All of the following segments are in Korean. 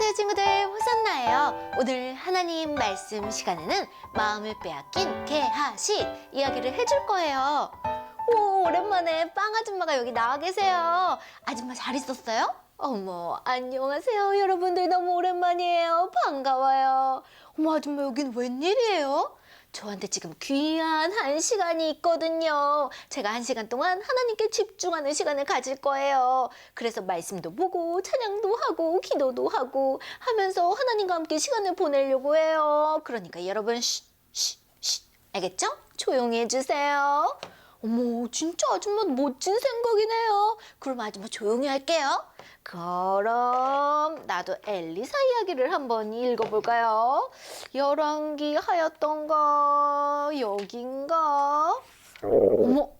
안녕하세요 친구들 호산나예요? 오늘 하나님 말씀 시간에는 마음을 빼앗긴 개하시 이야기를 해줄 거예요. 오 오랜만에 빵 아줌마가 여기 나와 계세요. 아줌마 잘 있었어요? 어머 안녕하세요. 여러분들 너무 오랜만이에요. 반가워요. 어머 아줌마 여긴 웬일이에요? 저한테 지금 귀한 한 시간이 있거든요. 제가 한 시간 동안 하나님께 집중하는 시간을 가질 거예요. 그래서 말씀도 보고 찬양도 하고 기도도 하고 하면서 하나님과 함께 시간을 보내려고 해요. 그러니까 여러분 쉿. 알겠죠? 조용히 해주세요. 어머 진짜 아줌마 멋진 생각이네요. 그럼 아줌마 조용히 할게요. 그럼 나도 엘리사 이야기를 한번 읽어볼까요? 열왕기 하였던가 여긴가? 어머,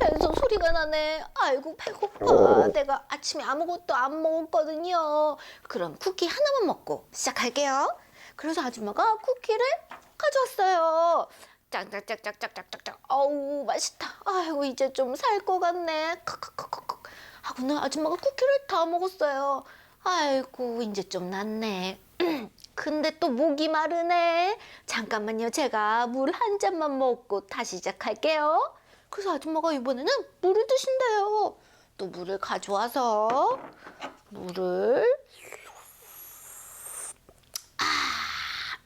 벤서 소리가 나네. 아이고 배고파. 어. 내가 아침에 아무것도 안 먹었거든요. 그럼 쿠키 하나만 먹고 시작할게요. 그래서 아줌마가 쿠키를 가져왔어요. 짱짱짱짱짱짱짱. 어우 맛있다. 아이고 이제 좀 살 것 같네. 크크크크. 크. 하고는 아줌마가 쿠키를 다 먹었어요. 아이고 이제 좀 낫네. 근데 또 목이 마르네. 잠깐만요. 제가 물 한 잔만 먹고 다시 시작할게요. 그래서 아줌마가 이번에는 물을 드신대요. 또 물을 가져와서 물을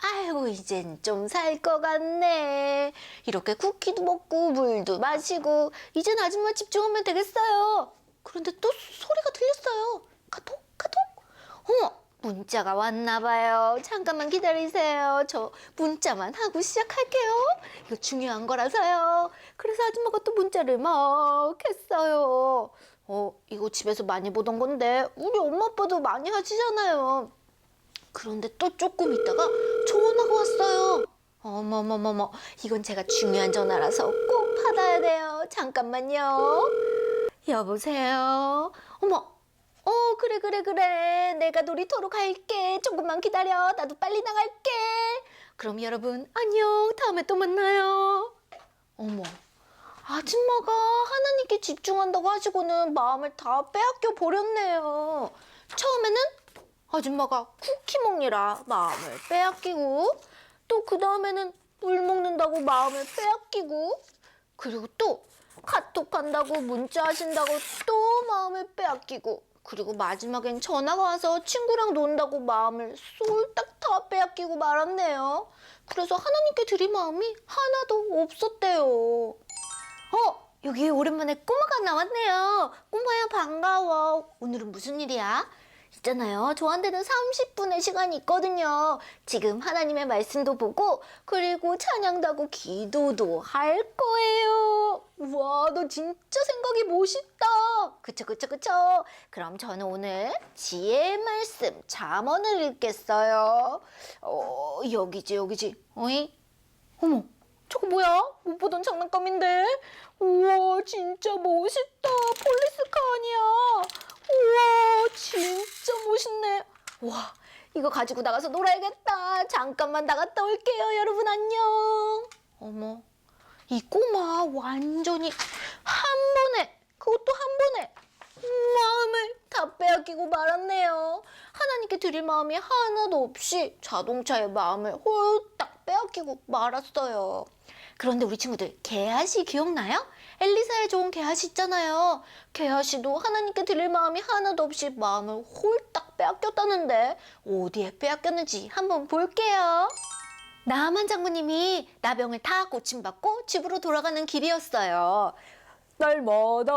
아이고 이젠 좀 살 것 같네. 이렇게 쿠키도 먹고 물도 마시고 이젠 아줌마 집중하면 되겠어요. 그런데 또 소리가 들렸어요. 카톡 카톡. 어머 문자가 왔나 봐요. 잠깐만 기다리세요. 저 문자만 하고 시작할게요. 이거 중요한 거라서요. 그래서 아줌마가 또 문자를 막 했어요. 어 이거 집에서 많이 보던 건데 우리 엄마 아빠도 많이 하시잖아요. 그런데 또 조금 있다가 전화가 왔어요. 어머머머머, 이건 제가 중요한 전화라서 꼭 받아야 돼요. 잠깐만요. 여보세요. 어머, 어 그래 그래 그래. 내가 놀이터로 갈게. 조금만 기다려. 나도 빨리 나갈게. 그럼 여러분 안녕. 다음에 또 만나요. 어머. 아줌마가 하나님께 집중한다고 하시고는 마음을 다 빼앗겨 버렸네요. 처음에는 아줌마가 쿠키 먹느라 마음을 빼앗기고 또 그 다음에는 물 먹는다고 마음을 빼앗기고 그리고 또 카톡 한다고 문자 하신다고 또 마음을 빼앗기고 그리고 마지막엔 전화가 와서 친구랑 논다고 마음을 쏠딱 다 빼앗기고 말았네요. 그래서 하나님께 드릴 마음이 하나도 없었대요. 어, 여기 오랜만에 꼬마가 나왔네요. 꼬마야 반가워. 오늘은 무슨 일이야? 있잖아요. 저한테는 30분의 시간이 있거든요. 지금 하나님의 말씀도 보고 그리고 찬양도 하고 기도도 할 거예요. 와, 너 진짜 생각이 멋있다. 그쵸, 그쵸, 그쵸. 그럼 저는 오늘 지혜의 말씀 잠언을 읽겠어요. 어, 여기지, 여기지. 어이? 어머, 저거 뭐야? 못 보던 장난감인데? 우와, 진짜 멋있다. 폴리스카 아니야? 우와, 진짜 멋있네. 와, 이거 가지고 나가서 놀아야겠다. 잠깐만 나갔다 올게요. 여러분 안녕. 어머, 이 꼬마 완전히 한 번에, 그것도 한 번에 마음을 다 빼앗기고 말았네요. 하나님께 드릴 마음이 하나도 없이 자동차의 마음을 홀딱 빼앗기고 말았어요. 그런데 우리 친구들 개아시 기억나요? 엘리사에 좋은 개아시 있잖아요. 개아시도 하나님께 드릴 마음이 하나도 없이 마음을 홀딱 빼앗겼다는데 어디에 빼앗겼는지 한번 볼게요. 나만 장모님이 나병을 다 고침받고 집으로 돌아가는 길이었어요. 날마다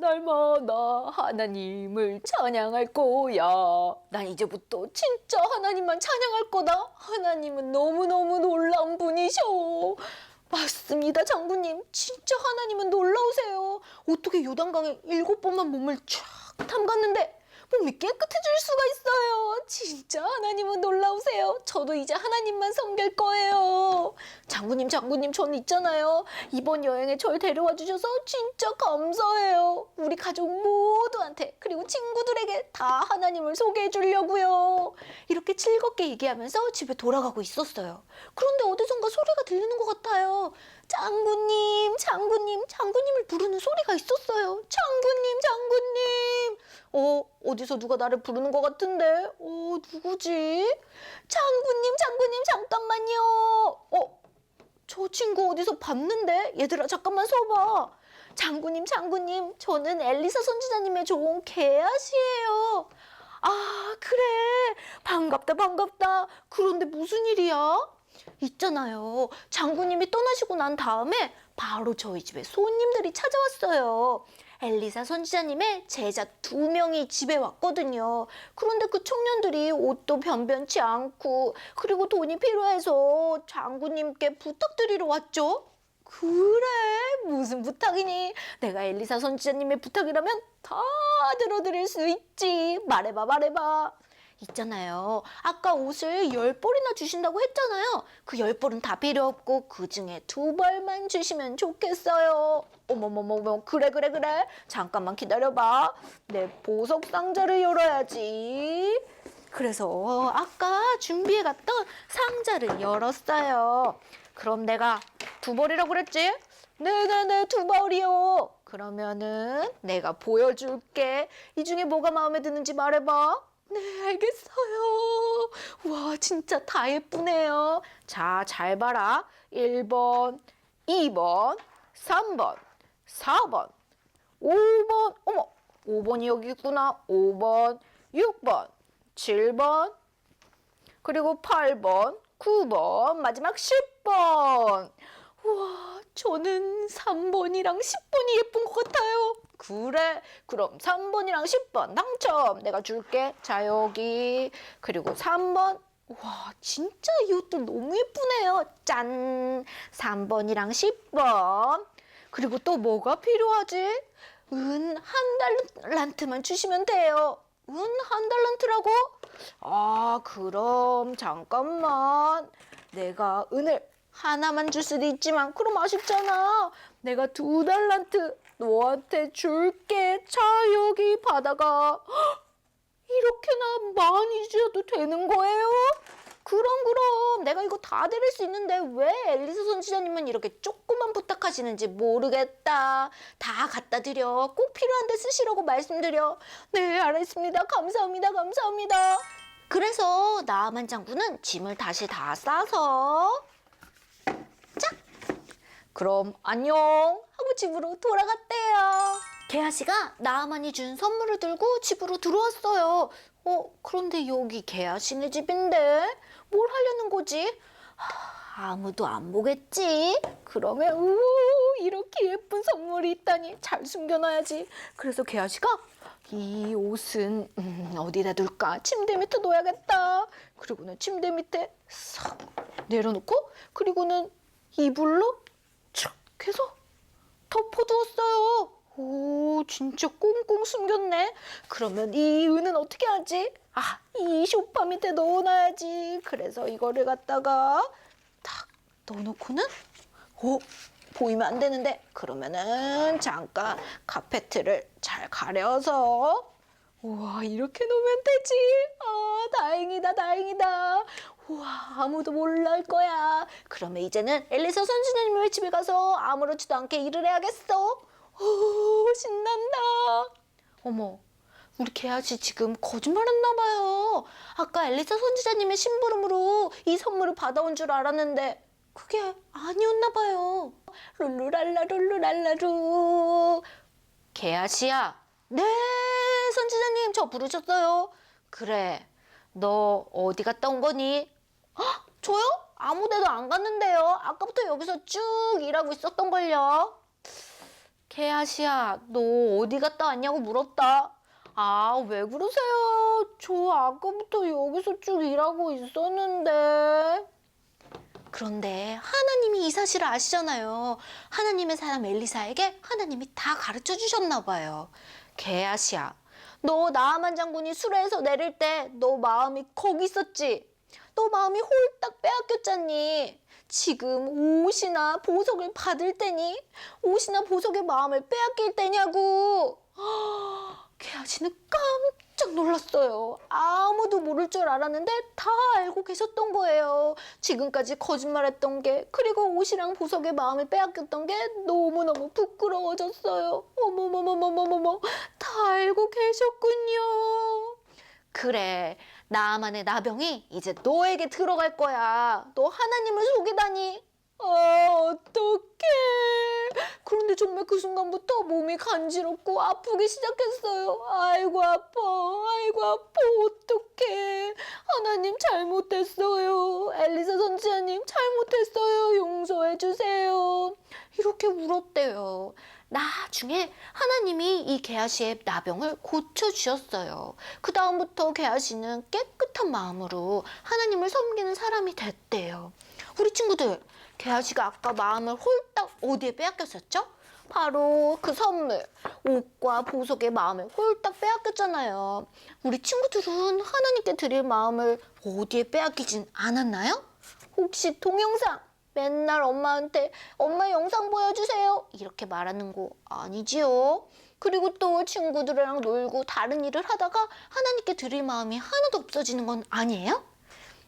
날마다 하나님을 찬양할 거야. 난 이제부터 진짜 하나님만 찬양할 거다. 하나님은 너무너무 놀라운 분이셔. 맞습니다, 장군님. 진짜 하나님은 놀라우세요. 어떻게 요단강에 일곱 번만 몸을 쫙 담갔는데 몸이 깨끗해질 수가 있어요. 진짜 하나님은 놀라우세요. 저도 이제 하나님만 섬길 거예요. 장군님, 장군님, 저는 있잖아요. 이번 여행에 절 데려와 주셔서 진짜 감사해요. 우리 가족 모두한테 그리고 친구들에게 다 하나님을 소개해 주려고요. 이렇게 즐겁게 얘기하면서 집에 돌아가고 있었어요. 그런데 어디선가 소리가 들리는 것 같아요. 장군님, 장군님, 장군님을 부르는 소리가 있었어요. 장군님, 장군님. 어, 어디서 누가 나를 부르는 것 같은데? 어, 누구지? 장군님, 장군님, 잠깐만요. 어, 저 친구 어디서 봤는데? 얘들아, 잠깐만 서봐. 장군님, 장군님, 저는 엘리사 선지자님의 좋은 개앗이에요. 아, 그래. 반갑다, 반갑다. 그런데 무슨 일이야? 있잖아요. 장군님이 떠나시고 난 다음에 바로 저희 집에 손님들이 찾아왔어요. 엘리사 선지자님의 제자 두 명이 집에 왔거든요. 그런데 그 청년들이 옷도 변변치 않고 그리고 돈이 필요해서 장군님께 부탁드리러 왔죠. 그래 무슨 부탁이니? 내가 엘리사 선지자님의 부탁이라면 다 들어드릴 수 있지. 말해봐 말해봐. 있잖아요. 아까 옷을 열 벌이나 주신다고 했잖아요. 그 열 벌은 다 필요 없고 그 중에 두 벌만 주시면 좋겠어요. 어머머머머 그래 그래 그래. 잠깐만 기다려봐. 내 보석 상자를 열어야지. 그래서 아까 준비해갔던 상자를 열었어요. 그럼 내가 두 벌이라고 그랬지? 네네네 두 벌이요. 그러면은 내가 보여줄게. 이 중에 뭐가 마음에 드는지 말해봐. 네, 알겠어요. 와, 진짜 다 예쁘네요. 자, 잘 봐라. 1번, 2번, 3번, 4번, 5번. 어머, 5번이 여기 있구나. 5번, 6번, 7번, 그리고 8번, 9번, 마지막 10번. 우와, 저는 3번이랑 10번이 예쁜 것 같아요. 그래, 그럼 3번이랑 10번 당첨. 내가 줄게. 자, 여기. 그리고 3번. 와, 진짜 이 옷들 너무 예쁘네요. 짠. 3번이랑 10번. 그리고 또 뭐가 필요하지? 은 한 달란트만 주시면 돼요. 은 한 달란트라고? 아, 그럼 잠깐만. 내가 은을 하나만 줄 수도 있지만 그럼 아쉽잖아. 내가 두 달란트 너한테 줄게. 자, 여기. 헉, 이렇게나 많이 주셔도 되는 거예요? 그럼 그럼 내가 이거 다 드릴 수 있는데 왜 엘리사 선지자님은 이렇게 조금만 부탁하시는지 모르겠다. 다 갖다 드려. 꼭 필요한 데 쓰시라고 말씀드려. 네, 알았습니다. 감사합니다. 감사합니다. 그래서 나만 장군은 짐을 다시 다 싸서 짝! 그럼 안녕 하고 집으로 돌아갔대요. 개아 씨가 나만이 준 선물을 들고 집으로 들어왔어요. 어, 그런데 여기 개아 씨네 집인데 뭘 하려는 거지? 하, 아무도 안 보겠지? 그러면 우 이렇게 예쁜 선물이 있다니 잘 숨겨놔야지. 그래서 개아 씨가 이 옷은 음, 어디다 둘까? 침대 밑에 놓아야겠다. 그리고는 침대 밑에 싹 내려놓고 그리고는 이불로 촥 해서 덮어두었어요. 오, 진짜 꽁꽁 숨겼네. 그러면 이 은은 어떻게 하지? 아, 이 소파 밑에 넣어놔야지. 그래서 이거를 갖다가 탁 넣어놓고는, 오, 보이면 안 되는데. 그러면은 잠깐 카페트를 잘 가려서, 우와, 이렇게 놓으면 되지. 아, 다행이다, 다행이다. 우와, 아무도 몰랄 거야. 그러면 이제는 엘리사 선지자님의 집에 가서 아무렇지도 않게 일을 해야겠어. 오, 신난다. 어머, 우리 개아지 지금 거짓말했나 봐요. 아까 엘리사 선지자님의 심부름으로 이 선물을 받아온 줄 알았는데 그게 아니었나 봐요. 룰루랄라 룰루랄라루. 개아시야. 네, 선지자님 저 부르셨어요. 그래, 너 어디 갔다 온 거니? 헉, 저요? 아무 데도 안 갔는데요. 아까부터 여기서 쭉 일하고 있었던 걸요. 개아시야, 너 어디 갔다 왔냐고 물었다. 아, 왜 그러세요? 저 아까부터 여기서 쭉 일하고 있었는데. 그런데 하나님이 이 사실을 아시잖아요. 하나님의 사람 엘리사에게 하나님이 다 가르쳐 주셨나 봐요. 개아시야, 너 나아만 장군이 수레에서 내릴 때 너 마음이 거기 있었지? 너 마음이 홀딱 빼앗겼잖니? 지금 옷이나 보석을 받을 때니? 옷이나 보석의 마음을 빼앗길 때냐고? 개아지는 깜짝 놀랐어요. 아무도 모를 줄 알았는데 다 알고 계셨던 거예요. 지금까지 거짓말했던 게 그리고 옷이랑 보석의 마음을 빼앗겼던 게 너무너무 부끄러워졌어요. 어머머머머머머머 다 알고 계셨군요. 그래 나만의 나병이 이제 너에게 들어갈 거야. 너 하나님을 속이다니. 아 어떡해. 그런데 정말 그 순간부터 몸이 간지럽고 아프기 시작했어요. 아이고 아파, 아이고 아파, 어떡해. 하나님 잘못했어요. 엘리사 선지자님 잘못했어요. 용서해 주세요. 이렇게 울었대요. 나중에 하나님이 이 게하시의 나병을 고쳐주셨어요. 그 다음부터 게하시는 깨끗한 마음으로 하나님을 섬기는 사람이 됐대요. 우리 친구들, 게하시가 아까 마음을 홀딱 어디에 빼앗겼었죠? 바로 그 선물, 옷과 보석의 마음을 홀딱 빼앗겼잖아요. 우리 친구들은 하나님께 드릴 마음을 어디에 빼앗기진 않았나요? 혹시 동영상 맨날 엄마한테 엄마 영상 보여주세요 이렇게 말하는 거 아니지요? 그리고 또 친구들이랑 놀고 다른 일을 하다가 하나님께 드릴 마음이 하나도 없어지는 건 아니에요?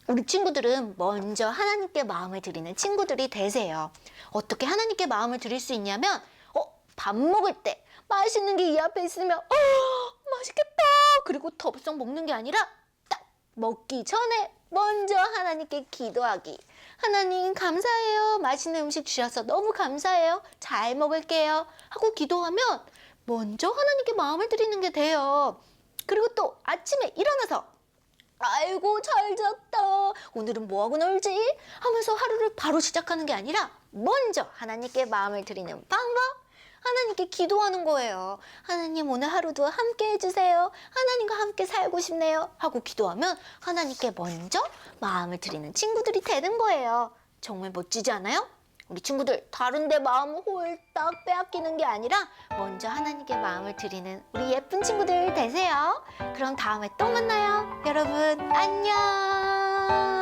우리 친구들은 먼저 하나님께 마음을 드리는 친구들이 되세요. 어떻게 하나님께 마음을 드릴 수 있냐면, 어, 밥 먹을 때 맛있는 게 이 앞에 있으면, 어, 맛있겠다. 그리고 덥석 먹는 게 아니라 딱 먹기 전에 먼저 하나님께 기도하기. 하나님 감사해요. 맛있는 음식 주셔서 너무 감사해요. 잘 먹을게요. 하고 기도하면 먼저 하나님께 마음을 드리는 게 돼요. 그리고 또 아침에 일어나서 아이고 잘 잤다. 오늘은 뭐하고 놀지? 하면서 하루를 바로 시작하는 게 아니라 먼저 하나님께 마음을 드리는 방법. 하나님께 기도하는 거예요. 하나님 오늘 하루도 함께 해주세요. 하나님과 함께 살고 싶네요. 하고 기도하면 하나님께 먼저 마음을 드리는 친구들이 되는 거예요. 정말 멋지지 않아요? 우리 친구들 다른 데 마음을 홀딱 빼앗기는 게 아니라 먼저 하나님께 마음을 드리는 우리 예쁜 친구들 되세요. 그럼 다음에 또 만나요. 여러분 안녕.